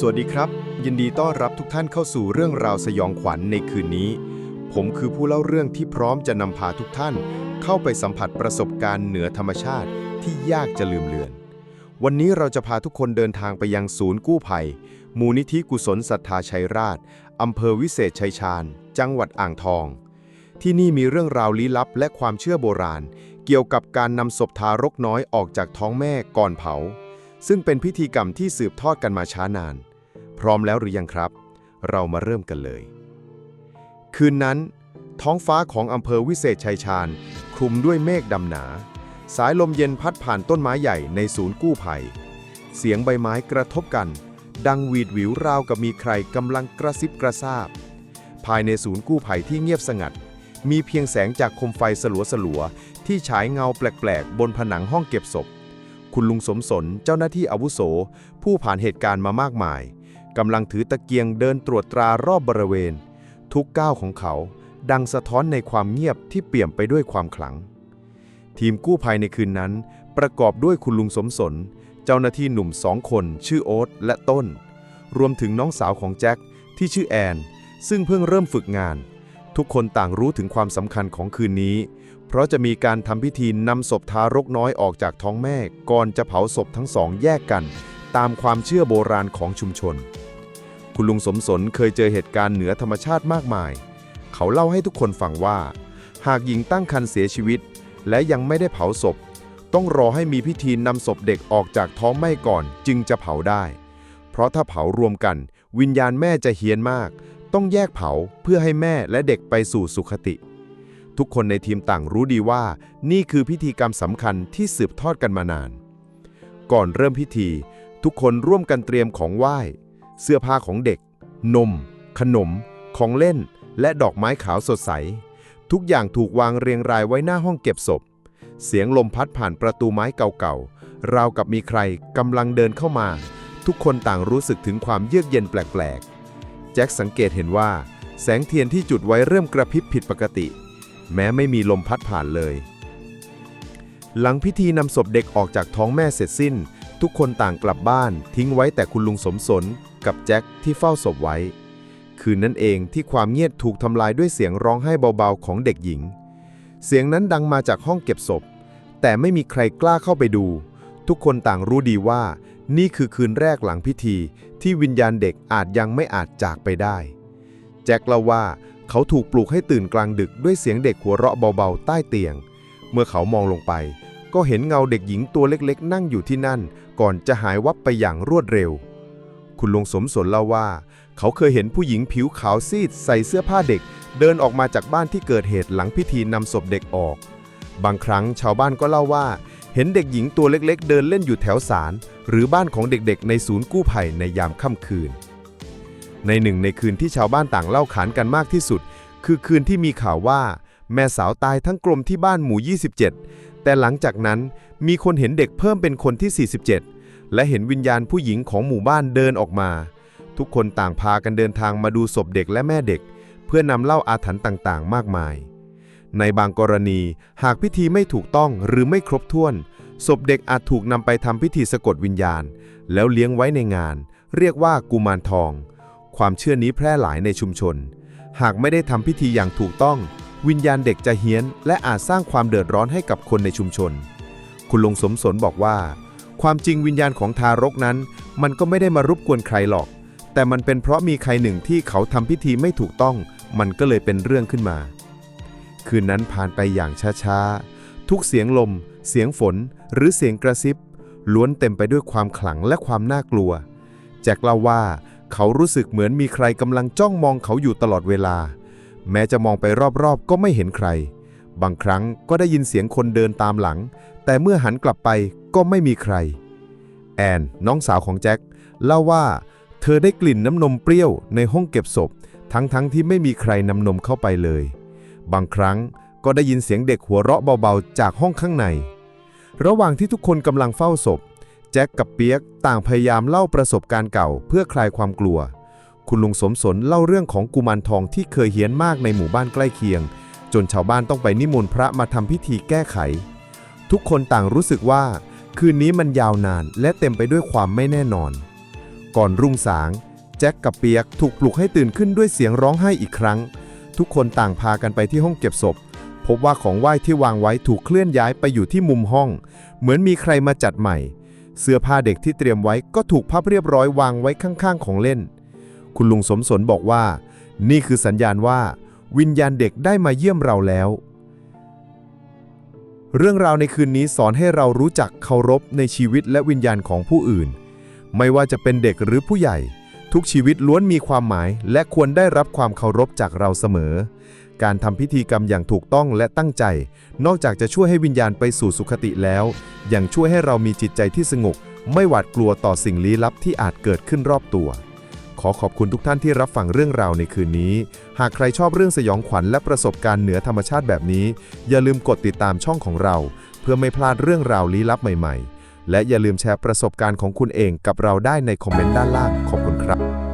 สวัสดีครับ ยินดีต้อนรับทุกท่านเข้าสู่เรื่องราวสยองขวัญในคืนนี้ ผมคือผู้เล่าเรื่องที่พร้อมจะนำพาทุกท่าน เข้าไปสัมผัสประสบการณ์เหนือธรรมชาติที่ยากจะลืมเลือน วันนี้เราจะพาทุกคนเดินทางไปยังศูนย์กู้ภัย มูลนิธิกุศลศรัทธาชัยราชอำเภอวิเศษชัยชาญ จังหวัดอ่างทอง ที่นี่มีเรื่องราวลี้ลับและความเชื่อโบราณ เกี่ยวกับการนำศพทารกน้อยออกจากท้องแม่ก่อนเผา ซึ่งเป็นพิธีกรรมที่สืบทอดกันมาช้านาน พร้อมแล้วหรือยังครับ เรามาเริ่มกันเลย คืนนั้น ท้องฟ้าของอำเภอวิเศษชัยชาญ คลุมด้วยเมฆดำหนา สายลมเย็นพัดผ่านต้นไม้ใหญ่ในศูนย์กู้ภัย เสียงใบไม้กระทบกัน ดังหวีดหวิวราวกับมีใครกำลังกระซิบกระซาบ ภายในศูนย์กู้ภัยที่เงียบสงัด มีเพียงแสงจากโคมไฟสลัวๆที่ฉายเงาแปลกๆ บนผนังห้องเก็บศพคุณลุงสมสนเจ้าหน้าที่อาวุโส ผู้ผ่านเหตุการณ์มามากมาย กำลังถือตะเกียงเดินตรวจตรารอบบริเวณ ทุกก้าวของเขาดังสะท้อนในความเงียบที่เปี่ยมไปด้วยความขลัง ทีมกู้ภัยในคืนนั้น ประกอบด้วยคุณลุงสมสน เจ้าหน้าที่หนุ่มสองคน ชื่อโอ๊ตและต้น รวมถึงน้องสาวของแจ็คที่ชื่อแอน ซึ่งเพิ่งเริ่มฝึกงาน ทุกคนต่างรู้ถึงความสำคัญของคืนนี้ เพราะจะมีการทำพิธีนำศพทารกน้อยออกจากท้องแม่ ก่อนจะเผาศพทั้งสองแยกกัน ตามความเชื่อโบราณของชุมชน คุณลุงสมสนเคยเจอเหตุการณ์เหนือธรรมชาติมากมาย เขาเล่าให้ทุกคนฟังว่า หากหญิงตั้งครรภ์เสียชีวิต และยังไม่ได้เผาศพ ต้องรอให้มีพิธีนำศพเด็กออกจากท้องแม่ก่อนจึงจะเผาได้ เพราะถ้าเผารวมกัน วิญญาณแม่จะเฮี้ยนมาก ต้องแยกเผาเพื่อให้แม่และเด็กไปสู่สุขติ ทุกคนในทีมต่างรู้ดีว่า นี่คือพิธีกรรมสำคัญที่สืบทอดกันมานาน ก่อนเริ่มพิธี ทุกคนร่วมกันเตรียมของไหว้ เสื้อผ้าของเด็ก นม ขนม ของเล่น และดอกไม้ขาวสดใส ทุกอย่างถูกวางเรียงรายไว้หน้าห้องเก็บศพ เสียงลมพัดผ่านประตูไม้เก่าๆ ราวกับมีใครกำลังเดินเข้ามา ทุกคนต่างรู้สึกถึงความเยือกเย็นแปลกๆ แจ็คสังเกตเห็นว่า แสงเทียนที่จุดไว้เริ่มกระพริบผิดปกติ แม้ไม่มีลมพัดผ่านเลย หลังพิธีนำศพเด็กออกจากท้องแม่เสร็จสิ้นทุกคนต่างกลับบ้านทิ้งไว้แต่คุณลุงสมสน กับแจ็คที่เฝ้าศพไว้ คืนนั้นเองที่ความเงียบถูกทำลายด้วยเสียงร้องไห้เบาๆของเด็กหญิง เสียงนั้นดังมาจากห้องเก็บศพ แต่ไม่มีใครกล้าเข้าไปดู ทุกคนต่างรู้ดีว่า นี่คือคืนแรกหลังพิธี ที่วิญญาณเด็กอาจยังไม่อาจจากไปได้ แจ็คเล่าว่าเขาถูกปลุกให้ตื่นกลางดึกด้วยเสียงเด็กหัวเราะเบาๆใต้เตียง เมื่อเขามองลงไป ก็เห็นเงาเด็กหญิงตัวเล็กๆ นั่งอยู่ที่นั่น ก่อนจะหายวับไปอย่างรวดเร็ว คุณลุงสมสนเล่าว่า เขาเคยเห็นผู้หญิงผิวขาวซีดใส่เสื้อผ้าเด็ก เดินออกมาจากบ้านที่เกิดเหตุหลังพิธีนำศพเด็กออก บางครั้งชาวบ้านก็เล่าว่า เห็นเด็กหญิงตัวเล็กๆ เดินเล่นอยู่แถวศาลหรือบ้านของเด็กๆ ในศูนย์กู้ภัยในยามค่ำคืน ในหนึ่งในคืนที่ชาวบ้านต่างเล่าขานกันมากที่สุด คือคืนที่มีข่าวว่า แม่สาวตายทั้งกลมที่บ้านหมู่ 27 แต่หลังจากนั้นมีคนเห็นเด็กเพิ่มเป็นคนที่ 47 และเห็นวิญญาณผู้หญิงของหมู่บ้านเดินออกมา ทุกคนต่างพากันเดินทางมาดูศพเด็กและแม่เด็ก เพื่อนำเล่าอาถรรพ์ต่างๆ มากมาย ในบางกรณีหากพิธีไม่ถูกต้องหรือไม่ครบถ้วน ศพเด็กอาจถูกนำไปทำพิธีสะกดวิญญาณ แล้วเลี้ยงไว้ในงาน เรียกว่ากุมารทอง ความเชื่อนี้แพร่หลายในชุมชน หากไม่ได้ทำพิธีอย่างถูกต้อง วิญญาณเด็กจะเฮี้ยน และอาจสร้างความเดือดร้อนให้กับคนในชุมชน คุณลุงสมสนบอกว่า ความจริงวิญญาณของทารกนั้น มันก็ไม่ได้มารบกวนใครหรอก แต่มันเป็นเพราะมีใครหนึ่งที่เขาทำพิธีไม่ถูกต้อง มันก็เลยเป็นเรื่องขึ้นมา คืนนั้นผ่านไปอย่างช้าๆ ทุกเสียงลม เสียงฝน หรือเสียงกระซิบ ล้วนเต็มไปด้วยความขลังและความน่ากลัว แจ็คเล่าว่าเขารู้สึกเหมือนมีใครกำลังจ้องมองเขาอยู่ตลอดเวลา แม้จะมองไปรอบๆ ก็ไม่เห็นใคร บางครั้งก็ได้ยินเสียงคนเดินตามหลัง แต่เมื่อหันกลับไปก็ไม่มีใคร แอน น้องสาวของแจ็คเล่าว่า เธอได้กลิ่นน้ำนมเปรี้ยวในห้องเก็บศพ ทั้งๆทที่ไม่มีใครนำนมเข้าไปเลย บางครั้งก็ได้ยินเสียงเด็กหัวเราะเบาๆ จากห้องข้างใน ระหว่างที่ทุกคนกำลังเฝ้าศพ แจ็คกับเปียกต่างพยายามเล่าประสบการณ์เก่าเพื่อคลายความกลัว คุณลุงสมสนเล่าเรื่องของกุมารทองที่เคยเฮี้ยนมากในหมู่บ้านใกล้เคียง จนชาวบ้านต้องไปนิมนต์พระมาทำพิธีแก้ไข ทุกคนต่างรู้สึกว่า คืนนี้มันยาวนานและเต็มไปด้วยความไม่แน่นอน ก่อนรุ่งสาง แจ็คกับเปียกถูกปลุกให้ตื่นขึ้นด้วยเสียงร้องไห้อีกครั้ง ทุกคนต่างพากันไปที่ห้องเก็บศพ พบว่าของไหว้ที่วางไว้ถูกเคลื่อนย้ายไปอยู่ที่มุมห้อง เหมือนมีใครมาจัดใหม่ เสื้อผ้าเด็กที่เตรียมไว้ก็ถูกพับเรียบร้อยวางไว้ข้างๆ ของเล่น คุณลุงสมสนบอกว่า นี่คือสัญญาณว่า วิญญาณเด็กได้มาเยี่ยมเราแล้ว เรื่องราวในคืนนี้สอนให้เรารู้จักเคารพในชีวิตและวิญญาณของผู้อื่น ไม่ว่าจะเป็นเด็กหรือผู้ใหญ่ ทุกชีวิตล้วนมีความหมาย และควรได้รับความเคารพจากเราเสมอ การทำพิธีกรรมอย่างถูกต้องและตั้งใจ นอกจากจะช่วยให้วิญญาณไปสู่สุคติแล้ว ยังช่วยให้เรามีจิตใจที่สงบไม่หวาดกลัวต่อสิ่งลี้ลับที่อาจเกิดขึ้นรอบตัว ขอขอบคุณทุกท่านที่รับฟังเรื่องราวในคืนนี้ หากใครชอบเรื่องสยองขวัญและประสบการณ์เหนือธรรมชาติแบบนี้ อย่าลืมกดติดตามช่องของเรา เพื่อไม่พลาดเรื่องราวลี้ลับใหม่ ๆ และอย่าลืมแชร์ประสบการณ์ของคุณเองกับเราได้ในคอมเมนต์ด้านล่างขอบคุณครับ